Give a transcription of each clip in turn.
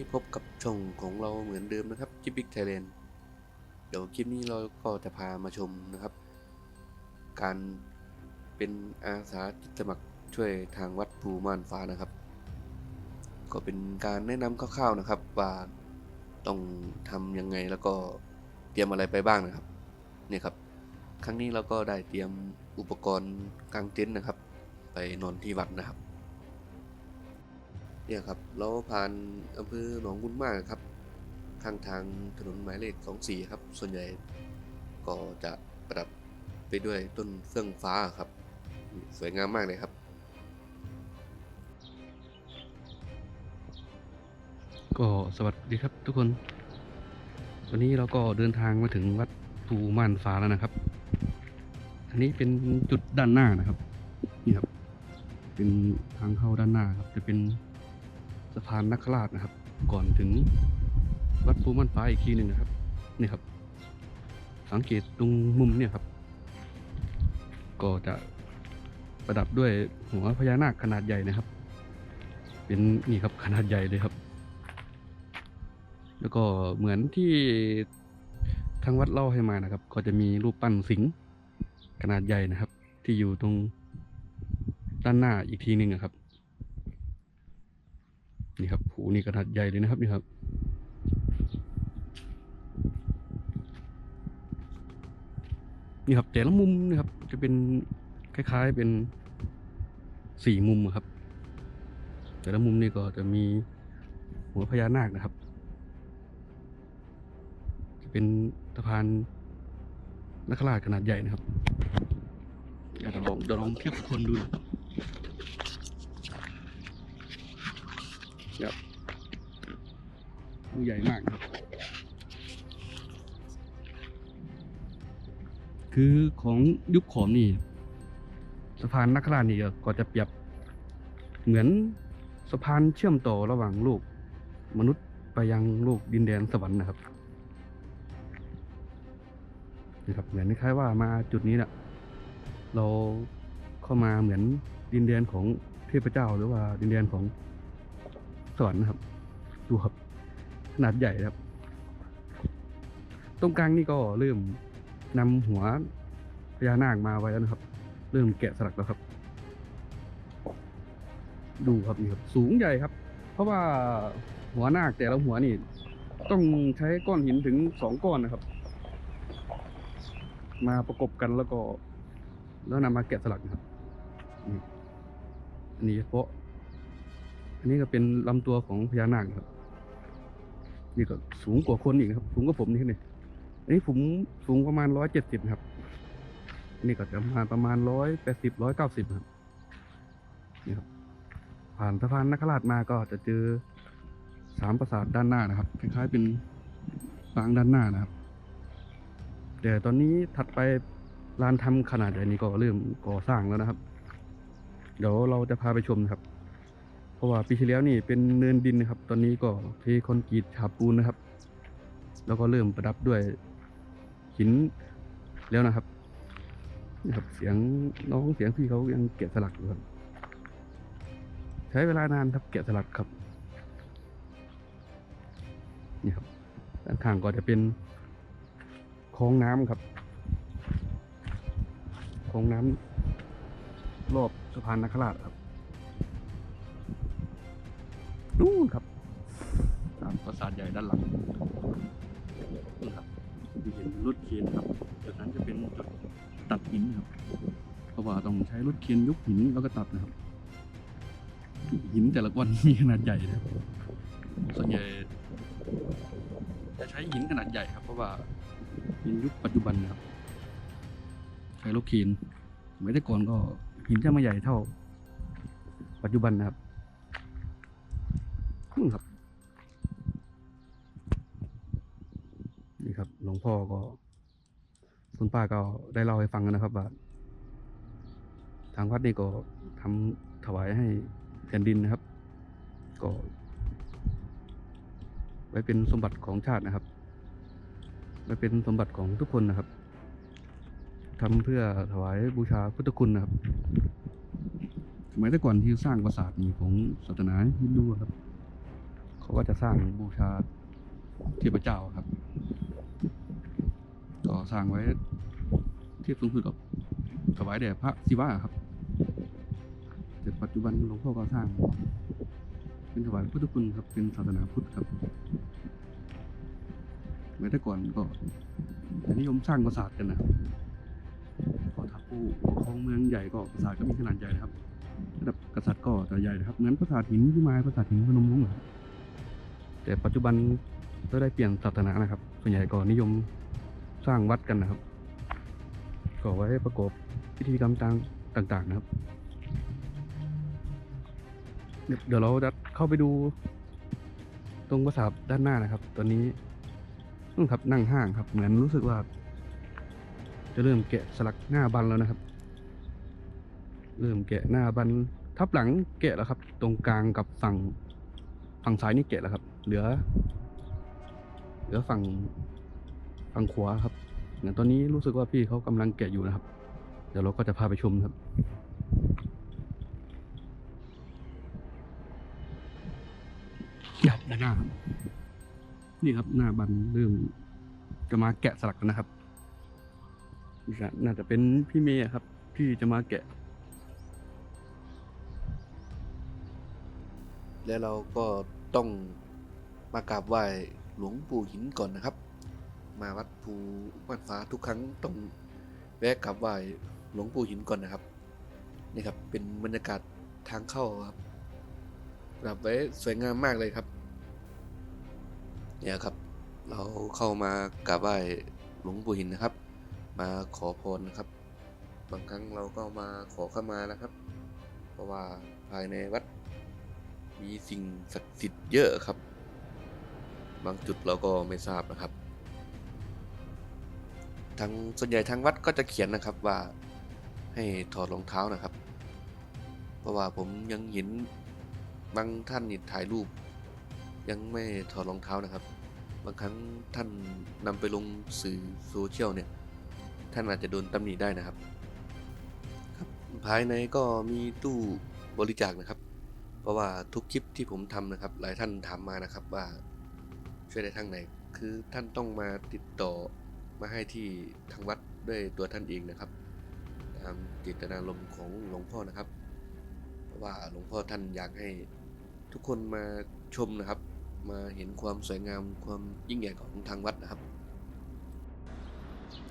นี้พบกับช่องของเราเหมือนเดิมนะครับจิบิกไทยแลนด์เดี๋ยวคลิปนี้เราก็จะพามาชมนะครับ การเป็นอาสาจิตสมัครช่วยทางวัดภูม่านฟ้านะครับ ก็เป็นการแนะนำคร่าวๆนะครับ ว่าต้องทำยังไงแล้วก็เตรียมอะไรไปบ้างนะครับเนี่ยครับ ครั้งนี้เราก็ได้เตรียมอุปกรณ์กางเต็นท์นะครับ ไปนอนที่วัดนะครับ เนี่ยครับเราผ่านอำเภอหนองบุญมากครับ ข้างทางถนนหมายเลข24ครับ ส่วนใหญ่ก็จะประดับไปด้วยต้นเฟื่องฟ้าครับ สวยงามมากเลยครับ ก็สวัสดีครับทุกคน วันนี้เราก็เดินทางมาถึงวัดภูม่านฟ้าแล้วนะครับ อันนี้เป็นจุดด้านหน้านะครับ นี่ครับ เป็นทางเข้าด้านหน้าครับ จะเป็น สะพานนักราชนะครับ ก่อนถึงวัดภูม่านฟ้าอีกทีหนึ่งนะครับ นี่ครับ สังเกตตรงมุมเนี่ยครับ ก็จะประดับด้วยหัวพญานาคขนาดใหญ่นะครับ เป็นนี่ครับขนาดใหญ่เลยครับ แล้วก็เหมือนที่ทางวัดเล่าให้มานะครับ ก็จะมีรูปปั้นสิงขนาดใหญ่นะครับ ที่อยู่ตรงด้านหน้าอีกทีหนึ่งอะครับ นี่ครับหูนี่ขนาดใหญ่เลยนะครับนี่ครับนี่ครับแต่ละมุมนะครับ จะเป็นคล้าย ๆเป็นสี่มุมอะครับ แต่ละมุมนี่ก็จะมีหัวพญานาคนะครับ จะเป็นสะพานนักขราชขนาดใหญ่นะครับเดี๋ยวลองเดี๋ยวลองเทียบกับคนดูนะ ครับครับดูใหญ่มากนะครับคือของยุคขอมนี่สะพานนักราชนี่ก็จะเปรียบเหมือนสะพานเชื่อมต่อระหว่างโลกมนุษย์ไปยังโลกดินแดนสวรรค์นะครับนะครับเหมือนคล้ายว่ามาจุดนี้นะเราเข้ามาเหมือนดินแดนของเทพเจ้าหรือว่าดินแดนของ สวรรค์นะครับดูครับขนาดใหญ่ครับ ตรงกลางนี่ก็เริ่มนำหัวพญานาคมาไว้แล้วนะครับ เริ่มแกะสลักแล้วครับ ดูครับนี่ครับสูงใหญ่ครับ เพราะว่าหัวนาคแต่ละหัวนี่ ต้องใช้ก้อนหินถึงสองก้อนนะครับ มาประกบกันแล้วก็ แล้วนำมาแกะสลักนะครับอันนี้เฉพาะ อันนี้ก็เป็นลำตัวของพญานาคครับ นี่ก็สูงกว่าคนอีกครับ สูงกว่าผมนี่นี่อันนี้ผมสูงประมาณร้อยเจ็ดสิบครับอันนี่ก็จะประมาณประมาณร้อยแปดสิบร้อยเก้าสิบครับนี่ครับ ผ่านสะพานนักราชมาก็จะเจอสามปราสาทด้านหน้านะครับ คล้ายๆเป็นปางด้านหน้านะครับแต่ตอนนี้ถัดไปลานทำขนาดใหญ่นี้ก็เริ่มก่อสร้างแล้วนะครับ เดี๋ยวเราจะพาไปชมนะครับ เพราะว่าปีที่แล้วนี่เป็นเนินดินนะครับ ตอนนี้ก็เทคอนกรีตฉาบปูนนะครับ แล้วก็เริ่มประดับด้วยหินแล้วนะครับนี่ครับเสียงน้องเสียงพี่เขายังแกะสลักอยู่ครับใช้เวลานานครับแกะสลักครับนี่ครับด้านข้างก็จะเป็นคลองน้ำครับคลองน้ำรอบสะพานนักราชครับ นู่นครับตามปราสาทใหญ่ด้านหลังนี่ครับที่เห็นรถเคนครับจากนั้นจะเป็นจุดตัดหินครับ เพราะว่าต้องใช้รถเคนยกหินแล้วก็ตัดนะครับ หินแต่ละก้อนมีขนาดใหญ่นะครับส่วนใหญ่จะใช้หินขนาดใหญ่ครับ เพราะว่าหินยุคปัจจุบันนะครับใช้รถเคนสมัยแต่ก่อนก็หินจะไมาใหญ่เท่า ปัจจุบันนะครับ นู่นครับ นี่ครับหลวงพ่อก็คุณป้าก็ได้เล่าให้ฟังกันนะครับว่าทางวัดนี่ก็ทำถวายให้แผ่นดินนะครับ ก็ ไว้เป็นสมบัติของชาตินะครับไว้เป็นสมบัติของทุกคนนะครับทำเพื่อถวายบูชาพุทธคุณนะครับสมัยแต่ก่อนที่สร้างปราสาทนี่ของศาสนาฮินดูครับ เขาก็จะสร้างบูชาเทพเจ้าครับ ก็สร้างไว้เทียบสูงสุดกับถวายแด่พระศิวะครับแต่ปัจจุบันหลวงพ่อก็สร้าง เป็นถวายพุทธคุณครับ เป็นศาสนาพุทธครับสมัยแต่ก่อนก็นิยมสร้างปราสาทกันนะครับขอทับผู้ปกครองเมืองใหญ่ก็ปราสาทก็มีขนาดใหญ่นะครับระดับกษัตริย์ก็จะใหญ่นะครับเหมือนปราสาทหินที่มาปราสาทหินพนมรุ้งครับ แต่ปัจจุบันก็ได้เปลี่ยนศาสนานะครับส่วนใหญ่ก็นิยมสร้างวัดกันนะครับก็ไว้ประกอบพิธีกรรมต่างต่างๆนะครับเดี๋ยวเดี๋ยวเราจะเข้าไปดูตรงปราสาทด้านหน้านะครับ ตอนนี้นู่นครับนั่งห้างครับ เหมือนรู้สึกว่า จะเริ่มแกะสลักหน้าบันแล้วนะครับ เริ่มแกะหน้าบันทับหลังแกะแล้วครับ ตรงกลางกับฝั่ง ฝั่งซ้ายนี่แกะแล้วครับ เหลือ เหลือฝั่งฝั่งขวาครับเหมือนตอนนี้รู้สึกว่าพี่เขากำลังแกะอยู่นะครับ เดี๋ยวเราก็จะพาไปชมครับครับด้านหน้าครับนี่ครับหน้าบันเริ่มจะมาแกะสลักแล้วนะครับนี่ครับน่าจะเป็นพี่เมย์อะครับ ที่จะมาแกะ และเราก็ต้องมากราบไหว้หลวงปู่หินก่อนนะครับ มาวัดภูบ้านฟ้าทุกครั้งต้องแวะกราบไหว้หลวงปู่หินก่อนนะครับนี่ครับเป็นบรรยากาศทางเข้าครับปรับไว้สวยงามมากเลยครับ เนี่ยครับ เราเข้ามากราบไหว้หลวงปู่หินนะครับ มาขอพรนะครับ บางครั้งเราก็มาขอเข้ามานะครับ เพราะว่าภายในวัด มีสิ่งศักดิ์สิทธิ์เยอะครับ บางจุดเราก็ไม่ทราบนะครับทางส่วนใหญ่ทางวัดก็จะเขียนนะครับว่าให้ถอดรองเท้านะครับ เพราะว่าผมยังเห็นบางท่านนี่ถ่ายรูป ยังไม่ถอดรองเท้านะครับ บางครั้งท่านนำไปลงสื่อโซเชียลเนี่ยท่านอาจจะโดนตำหนิได้นะครับครับ ภายในก็มีตู้บริจาคนะครับ เพราะว่าทุกคลิปที่ผมทำนะครับ หลายท่านถามมานะครับว่าช่วยได้ทางไหน คือท่านต้องมาติดต่อมาให้ที่ทางวัดด้วยตัวท่านเองนะครับตามจิตนารมณ์ของหลวงพ่อนะครับ เพราะว่าหลวงพ่อท่านอยากให้ทุกคนมาชมนะครับ มาเห็นความสวยงามความยิ่งใหญ่ของทางวัดนะครับ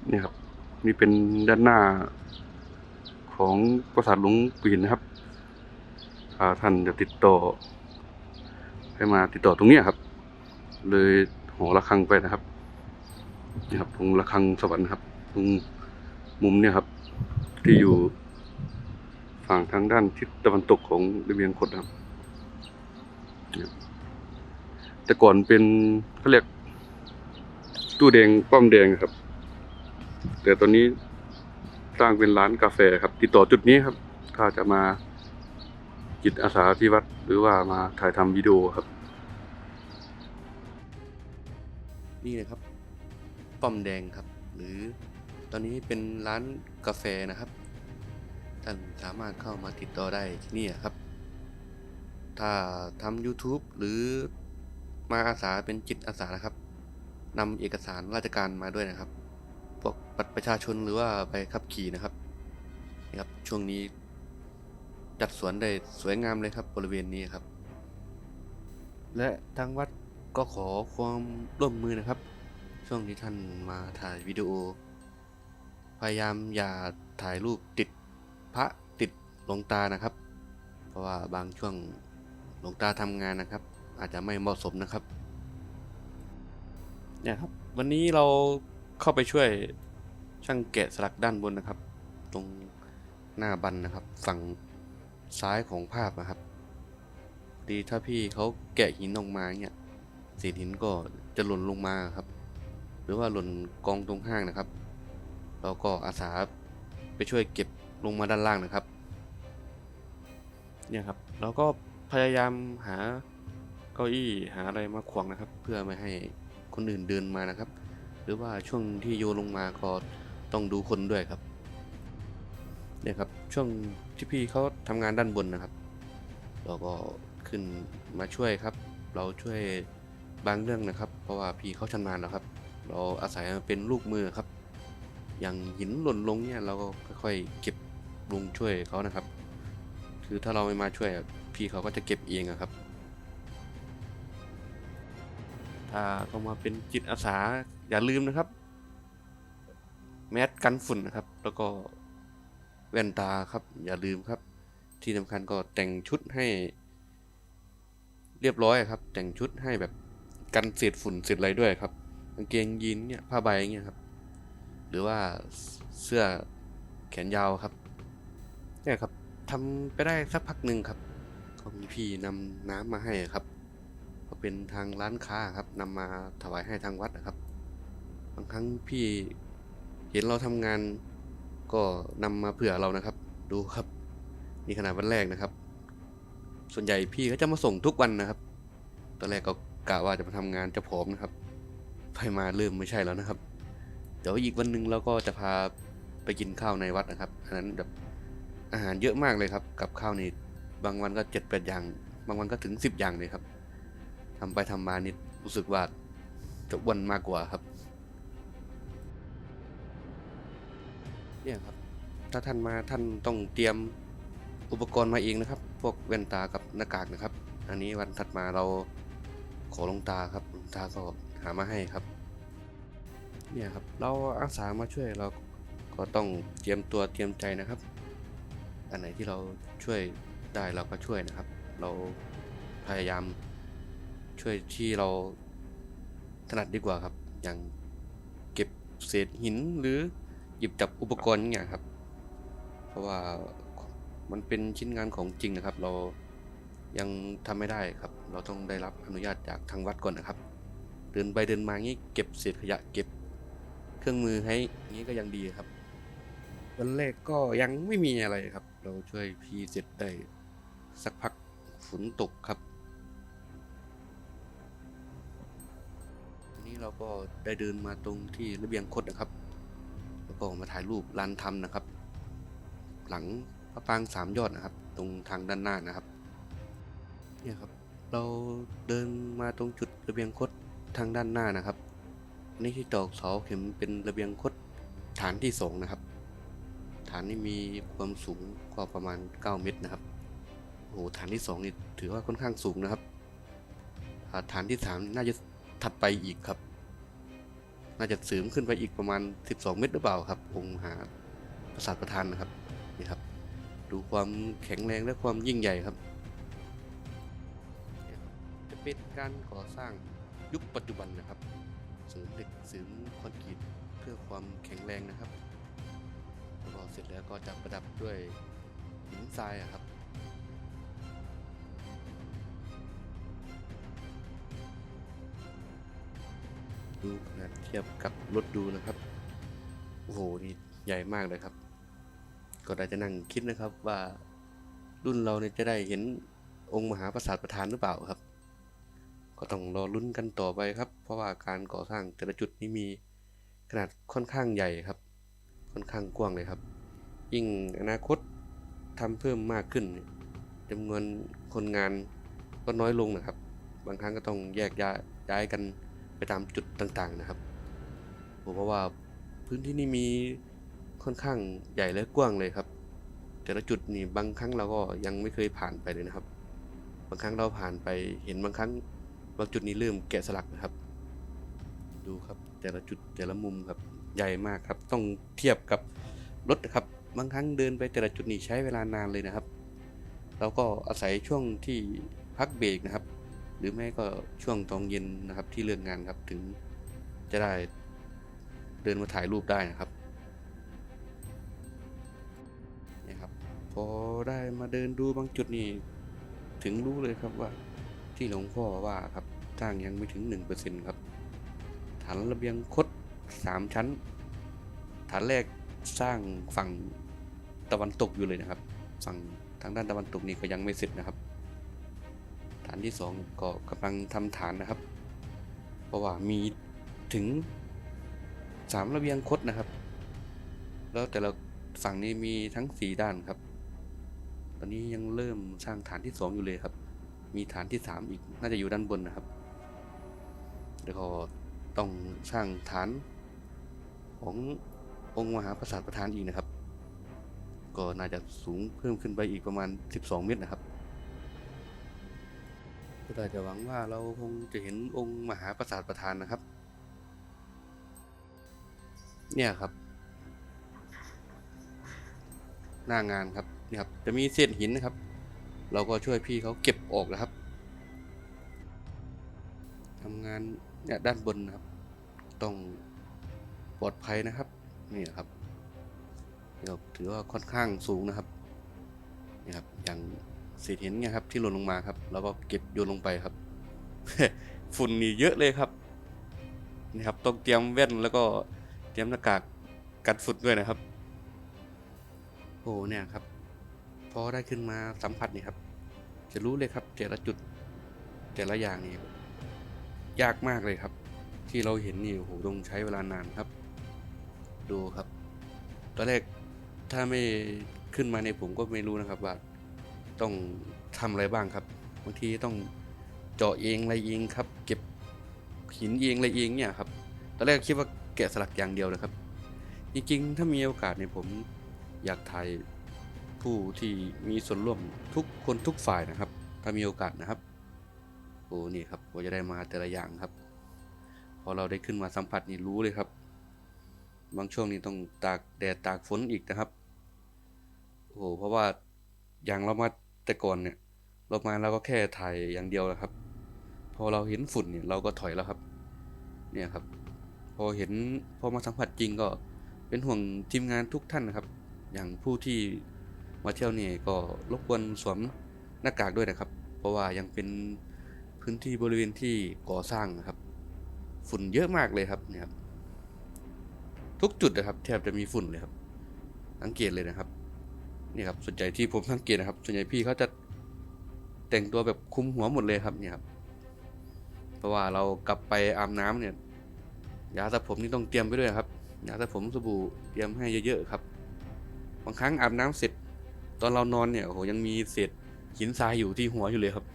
นี่ครับนี่เป็นด้านหน้าของปราสาทหลวงปู่หินนะครับ ถ้าท่านจะติดต่อ ให้มาติดต่อตรงนี้ครับ เลยหอระฆังไปนะครับนี่ครับตรงระฆังสวรรค์ครับ ตรงมุมเนี่ยครับ ที่อยู่ฝั่งทางด้านทิศตะวันตกของระเบียงคดครับ แต่ก่อนเป็นเขาเรียกตู้แดงป้อมแดงครับ แต่ตอนนี้สร้างเป็นร้านกาแฟครับ ติดต่อจุดนี้ครับ ถ้าจะมา จิตอาสาที่วัดหรือว่ามาถ่ายทำวิดีโอครับ นี่นะครับป้อมแดงครับ หรือตอนนี้เป็นร้านกาแฟนะครับ ท่านสามารถเข้ามาติดต่อได้ที่นี่ครับ ถ้าทำ YouTube หรือมาอาสาเป็นจิตอาสานะครับนำเอกสารราชการมาด้วยนะครับพวกบัตรประชาชนหรือว่าใบขับขี่นะครับนี่ครับช่วงนี้ จัดสวนได้สวยงามเลยครับบริเวณนี้ครับ และทางวัดก็ขอความร่วมมือนะครับ ช่วงที่ท่านมาถ่ายวิดีโอ พยายามอย่าถ่ายรูปติดพระติดหลวงตานะครับ เพราะว่าบางช่วงหลวงตาทำงานนะครับ อาจจะไม่เหมาะสมนะครับเนี่ยครับวันนี้เราเข้าไปช่วยช่างแกะสลักด้านบนนะครับ ตรงหน้าบันนะครับ ฝั่ง ซ้ายของภาพนะครับ ดีถ้าพี่เขาแกะหินออกมาเนี่ยเศษหินก็จะหล่นลงมาครับ หรือว่าหล่นกองตรงห้างนะครับ เราก็อาสาไปช่วยเก็บลงมาด้านล่างนะครับ เนี่ยครับเราก็พยายามหาเก้าอี้หาอะไรมาขวางนะครับ เพื่อไม่ให้คนอื่นเดินมานะครับ หรือว่าช่วงที่โยลงมาก็ต้องดูคนด้วยครับ เนี่ยครับช่วงที่พี่เขาทำงานด้านบนนะครับ เราก็ขึ้นมาช่วยครับ เราช่วยบางเรื่องนะครับ เพราะว่าพี่เขาชำนาญแล้วครับ เราอาศัยเป็นลูกมือครับ อย่างหินหล่นลงเนี่ยเราก็ค่อยๆเก็บลงช่วยเขานะครับ คือถ้าเราไม่มาช่วยพี่เขาก็จะเก็บเองครับถ้าเขามาเป็นจิตอาสาอย่าลืมนะครับ แมสกันฝุ่นนะครับ แล้วก็ แว่นตาครับ อย่าลืมครับ ที่สำคัญก็แต่งชุดให้ เรียบร้อยครับ แต่งชุดให้แบบกันเศษฝุ่นเศษอะไรด้วยครับกางเกงยีนเนี่ยผ้าใบเงี้ยครับ หรือว่าเสื้อแขนยาวครับเนี่ยครับทำไปได้สักพักหนึ่งครับก็มีพี่นำน้ำมาให้ครับก็เป็นทางร้านค้าครับนำมาถวายให้ทางวัดนะครับ บางครั้งพี่เห็นเราทำงาน ก็นำมาเผื่อเรานะครับ ดูครับ นี่ขนาดวันแรกนะครับ ส่วนใหญ่พี่ก็จะมาส่งทุกวันนะครับ ตอนแรกก็กะว่าจะมาทำงานจะผอมนะครับไปมาเริ่มไม่ใช่แล้วนะครับ เดี๋ยวอีกวันหนึ่งเราก็จะพาไปกินข้าวในวัดนะครับ อันนั้นแบบอาหารเยอะมากเลยครับ กับข้าวนี่บางวันก็เจ็ดแปดอย่าง บางวันก็ถึงสิบอย่างเลยครับทำไปทำมานี่รู้สึกว่าจะอ้วนมากกว่าครับ เนี่ยครับ ถ้าท่านมาท่านต้องเตรียมอุปกรณ์มาเองนะครับ พวกแว่นตากับหน้ากากนะครับ อันนี้วันถัดมาเราขอลงตาครับลงตาก็หามาให้ครับ เนี่ยครับ เราอาสามาช่วยเราก็ต้องเตรียมตัวเตรียมใจนะครับ อันไหนที่เราช่วยได้เราก็ช่วยนะครับ เราพยายามช่วยที่เราถนัดดีกว่าครับ อย่างเก็บเศษหินหรือ หยิบจับอุปกรณ์อย่างเงี้ยครับ เพราะว่ามันเป็นชิ้นงานของจริงนะครับ เรายังทำไม่ได้ครับ เราต้องได้รับอนุญาตจากทางวัดก่อนนะครับ เดินไปเดินมางี้เก็บเศษขยะเก็บ เครื่องมือให้งี้ก็ยังดีครับวันแรกก็ยังไม่มีอะไรครับ เราช่วยพีเสร็จได้สักพักฝนตกครับทีนี้เราก็ได้เดินมาตรงที่ระเบียงคดนะครับ ก็มาถ่ายรูปลานทำนะครับ หลังพระปางสามยอดนะครับ ตรงทางด้านหน้านะครับเนี่ยครับ เราเดินมาตรงจุดระเบียงคดทางด้านหน้านะครับอันนี่ที่ตอกเสาเข็มเป็นระเบียงคดฐานที่สองนะครับ ฐานนี้มีความสูงก็ประมาณ 9 เมตรนะครับโอ้โหฐานที่สองนี่ถือว่าค่อนข้างสูงนะครับ ฐานที่สามน่าจะถัดไปอีกครับ น่าจะเสริมขึ้นไปอีกประมาณ 12 เมตรหรือเปล่าครับองค์มหาปราสาทประธานนะครับนี่ครับ ดูความแข็งแรงและความยิ่งใหญ่ครับเนี่ยครับจะเป็นการก่อสร้างยุคปัจจุบันนะครับเสริมเหล็กเสริมคอนกรีตเพื่อความแข็งแรงนะครับแล้วก็เสร็จแล้วก็จะประดับด้วยหินทรายครับ ดูขนาดเทียบกับรถดูนะครับ โอ้โห นี่ใหญ่มากเลยครับ ก็ได้จะนั่งคิดนะครับว่ารุ่นเราเนี่ยจะได้เห็นองค์มหาปราสาทประธานหรือเปล่าครับ ก็ต้องรอลุ้นกันต่อไปครับ เพราะว่าการก่อสร้างแต่ละจุดนี้มีขนาดค่อนข้างใหญ่ครับ ค่อนข้างกว้างเลยครับ ยิ่งอนาคตทำเพิ่มมากขึ้นจำนวนคนงานก็น้อยลงนะครับ บางครั้งก็ต้องแยกย้ายกัน ไปตามจุดต่างๆนะครับผมเพราะว่าพื้นที่นี้มีค่อนข้างใหญ่และกว้างเลยครับ แต่ละจุดนี่บางครั้งเราก็ยังไม่เคยผ่านไปเลยนะครับ บางครั้งเราผ่านไปเห็นบางครั้งบางจุดนี้เริ่มแกะสลักนะครับ ดูครับแต่ละจุดแต่ละมุมครับใหญ่มากครับ ต้องเทียบกับรถนะครับบางครั้งเดินไปแต่ละจุดนี่ใช้เวลานานเลยนะครับ เราก็อาศัยช่วงที่พักเบรกนะครับ หรือไม่ก็ช่วงตอนเย็นนะครับที่เลิกงานครับถึงจะได้เดินมาถ่ายรูปได้นะครับเนี่ยครับพอได้มาเดินดูบางจุดนี่ถึงรู้เลยครับว่าที่หลวงพ่อว่าครับสร้างยังไม่ถึงหนึ่งเปอร์เซ็นครับฐานระเบียงคดสามชั้น ฐานแรกสร้างฝั่งตะวันตกอยู่เลยนะครับ ฝั่งทางด้านตะวันตกนี่ก็ยังไม่เสร็จนะครับ นที่สองก็กำลังทำฐานนะครับ เพราะว่ามีถึงสามระเบียงคดนะครับ แล้วแต่ละฝั่งนี้มีทั้งสี่ด้านครับ ตอนนี้ยังเริ่มสร้างฐานที่สองอยู่เลยครับ มีฐานที่สามอีกน่าจะอยู่ด้านบนนะครับ แล้วก็ต้องสร้างฐานขององค์มหาปราสาทประธานอีกนะครับ ก็น่าจะสูงเพิ่มขึ้นไปอีกประมาณ 12 เมตรนะครับ ก็ได้จะหวังว่าเราคงจะเห็นองค์มหาปราสาทประธานนะครับ เนี่ยครับ หน้างานครับนี่ครับจะมีเศษหินนะครับ เราก็ช่วยพี่เขาเก็บออกนะครับทำงานเนี่ยด้านบนนะครับ ต้องปลอดภัยนะครับนี่ครับนี่ก็ถือว่าค่อนข้างสูงนะครับนี่ครับอย่าง เศษหินเนี่ยครับที่หล่นลงมาครับ แล้วก็เก็บโยนลงไปครับ ฝุ่นนี่เยอะเลยครับนี่ครับต้องเตรียมแว่นแล้วก็เตรียมหน้ากากกันฝุ่นด้วยนะครับโอ้เนี่ยครับพอได้ขึ้นมาสัมผัสนี่ครับ จะรู้เลยครับแต่ละจุดแต่ละอย่างนี่ยากมากเลยครับ ที่เราเห็นนี่โอ้โหต้องใช้เวลานานครับ ดูครับ ตอนแรกถ้าไม่ขึ้นมาในผมก็ไม่รู้นะครับว่า ต้องทำอะไรบ้างครับบางทีต้องเจาะเองอะไรเองครับ เก็บหินเองอะไรเองเนี่ยครับตอนแรกคิดว่าแกะสลักอย่างเดียวนะครับ จริงๆ ถ้ามีโอกาสเนี่ยผมอยากถ่ายผู้ที่มีส่วนร่วมทุกคนทุกฝ่ายนะครับ ถ้ามีโอกาสนะครับโอ้นี่ครับว่าจะได้มาแต่ละอย่างครับ พอเราได้ขึ้นมาสัมผัสนี่รู้เลยครับ บางช่วงนี้ต้องตากแดดตากฝนอีกนะครับ โอ้โหเพราะว่าอย่างเรามา แต่ก่อนเนี่ยเรามาเราก็แค่ถ่ายอย่างเดียวนะครับ พอเราเห็นฝุ่นเนี่ยเราก็ถอยแล้วครับ เนี่ยครับ พอเห็นพอมาสัมผัสจริงก็เป็นห่วงทีมงานทุกท่านนะครับ อย่างผู้ที่มาเที่ยวนี่ก็รบกวนสวมหน้ากากด้วยนะครับ เพราะว่ายังเป็นพื้นที่บริเวณที่ก่อสร้างนะครับ ฝุ่นเยอะมากเลยครับเนี่ยครับทุกจุดนะครับ แทบจะมีฝุ่นเลยครับสังเกตเลยนะครับ นี่ครับส่วนใหญ่ที่ผมสังเกตนะครับ ส่วนใหญ่พี่เขาจะแต่งตัวแบบคุมหัวหมดเลยครับเนี่ยครับเพราะว่าเรากลับไปอาบน้ำเนี่ยยาสระผมนี่ต้องเตรียมไปด้วยครับยาสระผมสบู่เตรียมให้เยอะๆครับ บางครั้งอาบน้ำเสร็จ ตอนเรานอนเนี่ยโอ้โหยังมีเศษหินทรายอยู่ที่หัวอยู่เลยครับ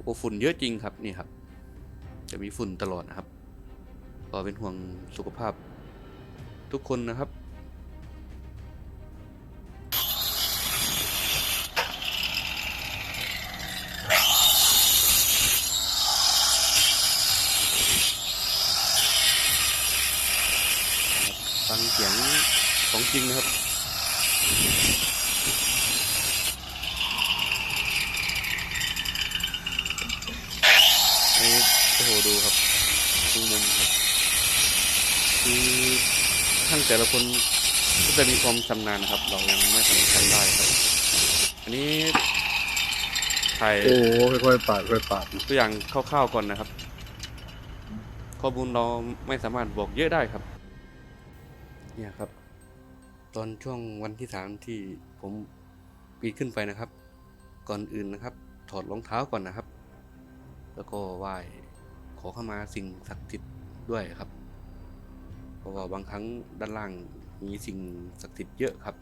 โอ้ฝุ่นเยอะจริงครับนี่ครับ จะมีฝุ่นตลอดนะครับก็เป็นห่วงสุขภาพทุกคนนะครับ ของจริงนะครับอันนี้โอ้โหดูครับทุกมุมครับคือช่างแต่ละคนก็จะมีความชำนาญนะครับ เรายังไม่สามารถทำได้ครับ อันนี้ถ่ายโอ้โหค่อยๆปาดค่อยๆปาดตัวอย่างคร่าวๆก่อนนะครับ ข้อมูลเราไม่สามารถบอกเยอะได้ครับ เนี่ยครับ ตอนช่วงวันที่สามที่ผมปีนขึ้นไปนะครับ ก่อนอื่นนะครับ ถอดรองเท้าก่อนนะครับ แล้วก็ไหว้ขอเข้ามาสิ่งศักดิ์สิทธิ์ด้วยครับ เพราะว่าบางครั้งด้านล่างมีสิ่งศักดิ์สิทธิ์เยอะครับ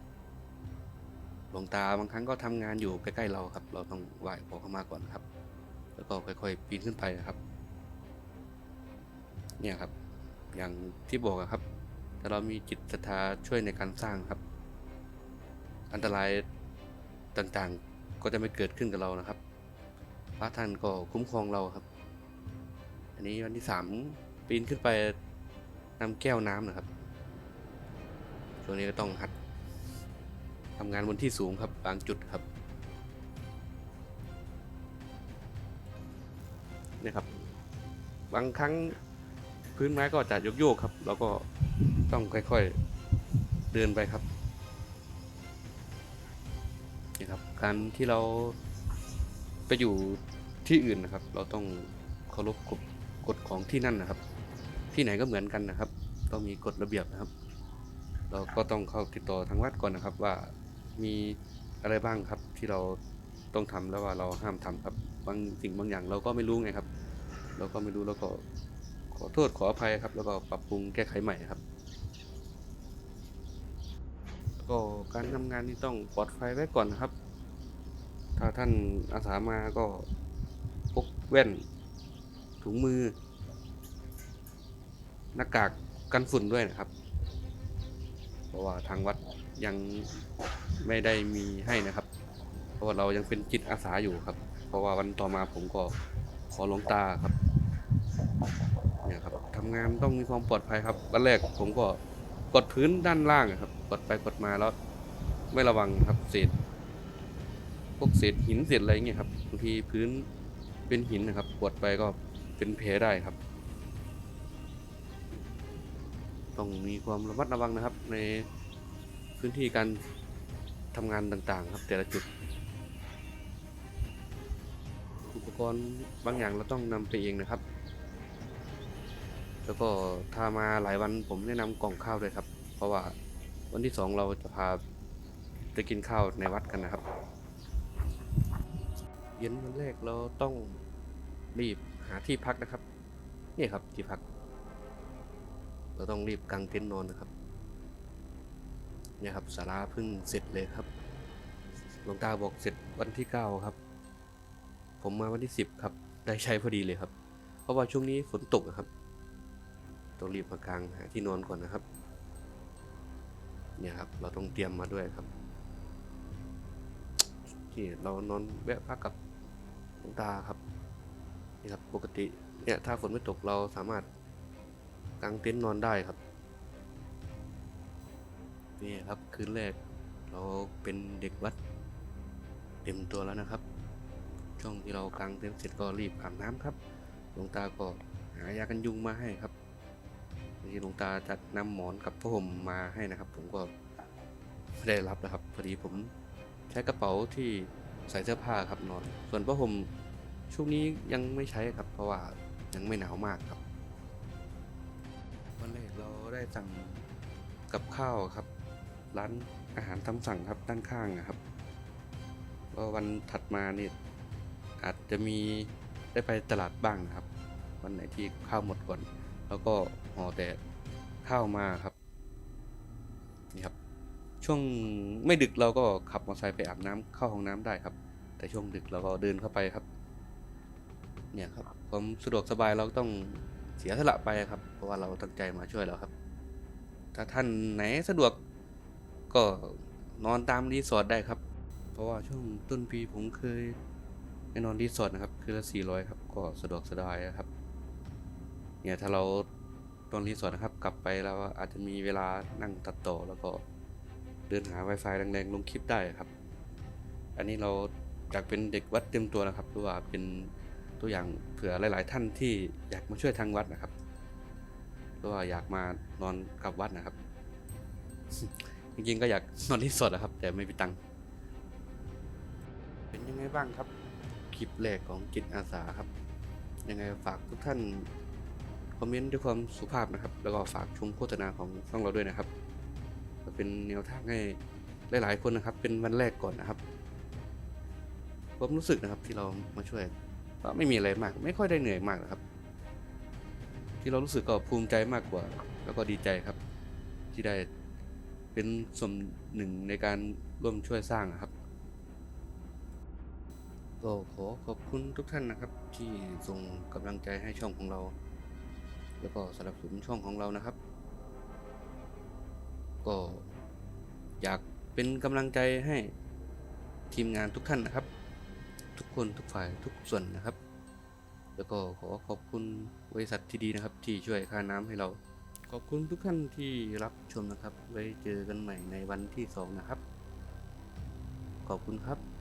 หลวงตาบางครั้งก็ทำงานอยู่ใกล้ๆเราครับ เราต้องไหว้ขอเข้ามาก่อนครับ แล้วก็ค่อยๆปีนขึ้นไปนะครับ เนี่ยครับ อย่างที่บอกครับ ถ้าเรามีจิตศรัทธาช่วยในการสร้างครับ อันตรายต่างๆก็จะไม่เกิดขึ้นกับเรานะครับ พระท่านก็คุ้มครองเราครับ อันนี้วันที่สามปีนขึ้นไปนำแก้วน้ำนะครับช่วงนี้ก็ต้องหัดทำงานบนที่สูงครับบางจุดครับเนี่ยครับ บางครั้งพื้นไม้ก็จะโยกๆครับเราก็ ต้องค่อยๆเดินไปครับนี่ครับ การที่เราไปอยู่ที่อื่นนะครับ เราต้องเคารพกฎกฎของที่นั่นนะครับ ที่ไหนก็เหมือนกันนะครับ ต้องมีกฎระเบียบนะครับ เราก็ต้องเข้าติดต่อทางวัดก่อนนะครับ ว่ามีอะไรบ้างครับที่เราต้องทำแล้วว่าเราห้ามทำครับ บางสิ่งบางอย่างเราก็ไม่รู้ไงครับ เราก็ไม่รู้แล้วก็ขอโทษขออภัยครับ แล้วก็ปรับปรุงแก้ไขใหม่ครับ ก็การทำงานนี่ต้องปลอดภัยไว้ก่อนนะครับ ถ้าท่านอาสามาก็พกแว่น ถุงมือ หน้ากากกันฝุ่นด้วยนะครับ เพราะว่าทางวัดยังไม่ได้มีให้นะครับ เพราะว่าเรายังเป็นจิตอาสาอยู่ครับ เพราะว่าวันต่อมาผมก็ขอหลวงตาครับเนี่ยครับทำงานต้องมีความปลอดภัยครับวันแรกผมก็กดพื้นด้านล่างอะครับ กดไปกดมาแล้วไม่ระวังครับเศษพวกเศษหินเศษอะไรเงี้ยครับบางทีพื้นเป็นหินนะครับกดไปก็เป็นแผลได้ครับ ต้องมีความระมัดระวังนะครับ ในพื้นที่การทำงานต่างๆ ครับ แต่ละจุด อุปกรณ์บางอย่างเราต้องนำไปเองนะครับ แล้วก็ถ้ามาหลายวันผมแนะนำกล่องข้าวด้วยครับ เพราะว่า วันที่สองเราจะพาไปกินข้าวในวัดกันนะครับ เย็นวันแรกเราต้องรีบหาที่พักนะครับ นี่ครับที่พัก เราต้องรีบกางเต็นท์นอนนะครับเนี่ยครับศาลาเพิ่งเสร็จเลยครับหลวงตาบอกเสร็จวันที่เก้าครับ ผมมาวันที่สิบครับ ได้ใช้พอดีเลยครับ เพราะว่าช่วงนี้ฝนตกนะครับ ต้องรีบมากางหาที่นอนก่อนนะครับ เนี่ยครับ เราต้องเตรียมมาด้วยครับที่เรานอนแวะพักกับหลวงตาครับนี่ครับปกติเนี่ยถ้าฝนไม่ตกเราสามารถกางเต็นท์นอนได้ครับนี่ครับคืนแรกเราเป็นเด็กวัดเต็มตัวแล้วนะครับ ช่วงที่เรากางเต็นท์เสร็จก็รีบอาบน้ำครับหลวงตาก็หายากันยุงมาให้ครับ ที่หลวงตาจะนำหมอนกับผ้าห่มมาให้นะครับ ผมก็ไม่ได้รับนะครับ พอดีผมใช้กระเป๋าที่ใส่เสื้อผ้าครับนอน ส่วนผ้าห่มช่วงนี้ยังไม่ใช้ครับ เพราะว่ายังไม่หนาวมากครับ วันแรกเราได้สั่งกับข้าวครับ ร้านอาหารตามสั่งครับด้านข้างนะครับก็วันถัดมานี่อาจจะมีได้ไปตลาดบ้างนะครับ วันไหนที่ข้าวหมดก่อน แล้วก็ห่อแต่ข้าวมาครับนี่ครับ ช่วงไม่ดึกเราก็ขับมอเตอร์ไซค์ไปอาบน้ำเข้าห้องน้ำได้ครับ แต่ช่วงดึกเราก็เดินเข้าไปครับ เนี่ยครับความสะดวกสบายเราต้องเสียสละไปครับ เพราะว่าเราตั้งใจมาช่วยแล้วครับ ถ้าท่านไหนสะดวกก็นอนตามรีสอร์ทได้ครับ เพราะว่าช่วงต้นปีผมเคยไปนอนรีสอร์ทนะครับ คือละสี่ร้อยครับ ก็สะดวกสบายนะครับ เนี่ยถ้าเรานอนรีสอร์ทนะครับ กลับไปแล้วอาจจะมีเวลานั่งตัดต่อแล้วก็เดินหา Wi-Fi แรงๆลงคลิปได้ครับ อันนี้เราอยากเป็นเด็กวัดเต็มตัวนะครับหรือว่าเป็นตัวอย่างเผื่อหลาย ๆ ท่านที่อยากมาช่วยทางวัดนะครับหรือว่าอยากมานอนกับวัดนะครับ จริงๆก็อยากนอนที่สดนะครับ แต่ไม่มีตังค์เป็นยังไงบ้างครับคลิปแรกของจิตอาสาครับ ยังไงฝากทุกท่าน คอมเมนต์ด้วยความสุภาพนะครับ แล้วก็ฝากชมโฆษณาของช่องเราด้วยนะครับเป็นแนวทางให้หลาย ๆ คนนะครับ เป็นวันแรกก่อนนะครับผมรู้สึกนะครับที่เรามาช่วยก็ไม่มีอะไรมาก ไม่ค่อยได้เหนื่อยมากนะครับ ที่เรารู้สึกก็ภูมิใจมากกว่า แล้วก็ดีใจครับ ที่ได้เป็นส่วนหนึ่งในการร่วมช่วยสร้างนะครับก็ขอขอบคุณทุกท่านนะครับ ที่ส่งกำลังใจให้ช่องของเรา แล้วก็สนับสนุนช่องของเรานะครับ ก็อยากเป็นกำลังใจให้ทีมงานทุกท่านนะครับ ทุกคนทุกฝ่ายทุกส่วนนะครับ แล้วก็ขอขอบคุณบริษัทที่ดีนะครับ ที่ช่วยค่าน้ำให้เรา ขอบคุณทุกท่านที่รับชมนะครับ ไว้เจอกันใหม่ในวันที่สองนะครับ ขอบคุณครับ